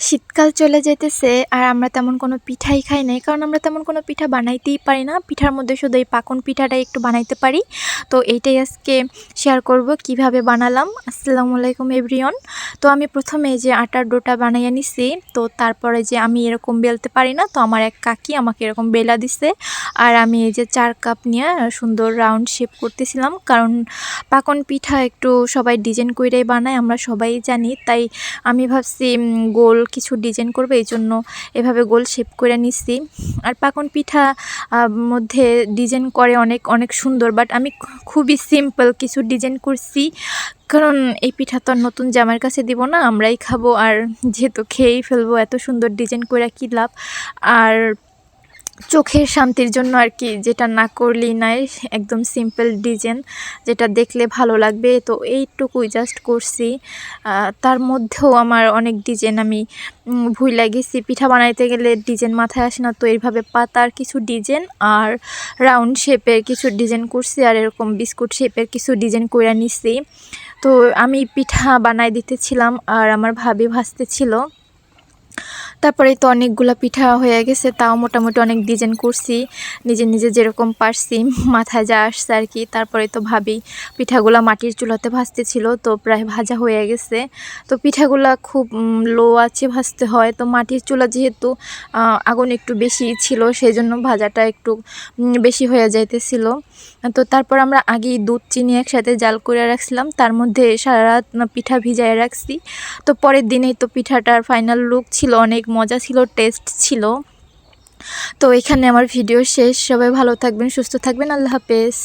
শীতকাল চলে যেতেছে আর আমরা তেমন কোনো পিঠাই খাই নাই। কারণ আমরা তেমন কোনো পিঠা বানাইতেই পারি না। পিঠার মধ্যে শুধু এই পাকন পিঠাটাই একটু বানাইতে পারি। তো এইটাই আজকে শেয়ার করব কীভাবে বানালাম। আসসালামু আলাইকুম এভরিওন তো আমি প্রথমে যে আটার ডোটা বানাইয়া নিছি, তো তারপরে যে আমি এরকম বেলতে পারি না, তো আমার এক কাকি আমাকে এরকম বেলা দিছে। আর আমি এই যে চার কাপ নিয়ে সুন্দর রাউন্ড শেপ করতেছিলাম। কারণ পাকন পিঠা একটু সবাই ডিজাইন কইরাই বানায়, আমরা সবাই জানি। তাই আমি ভাবছি গোল কিছু ডিজাইন করবে, এই জন্য এভাবে গোল শেপ করে নিচ্ছি। আর পাকন পিঠা মধ্যে ডিজাইন করে অনেক অনেক সুন্দর বাট আমি খুবই সিম্পল কিছু ডিজাইন করছি। কারণ এই পিঠা তো নতুন জামার কাছে দিব না, আমরাই খাব, আর যেহেতু খেয়েই ফেলব, এত সুন্দর ডিজাইন করে কী লাভ? আর চোখের শান্তির জন্য আর কি যেটা না করলেই নাই, একদম সিম্পল ডিজাইন যেটা দেখলে ভালো লাগবে। তো এইটুকুই জাস্ট করছি। তার মধ্যেও আমার অনেক ডিজাইন আমি ভুল লাগেছি পিঠা বানাইতে গেলে ডিজাইন মাথায় আসে না, তো এইভাবে পাতার কিছু ডিজাইন আর রাউন্ড শেপের কিছু ডিজাইন করছি আর এরকম বিস্কুট শেপের কিছু ডিজাইন করে নিছি। তো আমি পিঠা বানাই দিতেছিলাম আর আমার ভাবি ভাজতেছিল তারপরে তো অনেকগুলা পিঠা হয়ে গেছে, তাও মোটামুটি অনেক ডিজাইন করছি। নিজে নিজে যেরকম পারছি, মাথায় যা আসছে আর কি। তারপরে তো ভাবি, পিঠাগুলা মাটির চুলাতে ভাজতেছিল তো প্রায় ভাজা হয়ে গেছে। তো পিঠাগুলা খুব লো আছে ভাজতে হয়। তো মাটির চুলা যেহেতু আগুন একটু বেশি ছিল সেই জন্য ভাজাটা একটু বেশি হয়ে যাইতেছিল। তো তারপর আমরা আগেই দুধ, চিনি একসাথে জাল করে রাখছিলাম। তার মধ্যে সারা রাত পিঠা ভিজায় রাখছি। তো পরের দিনেই তো পিঠাটার ফাইনাল লুক ছিল অনেক মজা ছিল টেস্ট ছিল। তো এখানে আমার ভিডিও শেষ। সবাই ভালো থাকবেন, সুস্থ থাকবেন। আল্লাহ হাফেজ।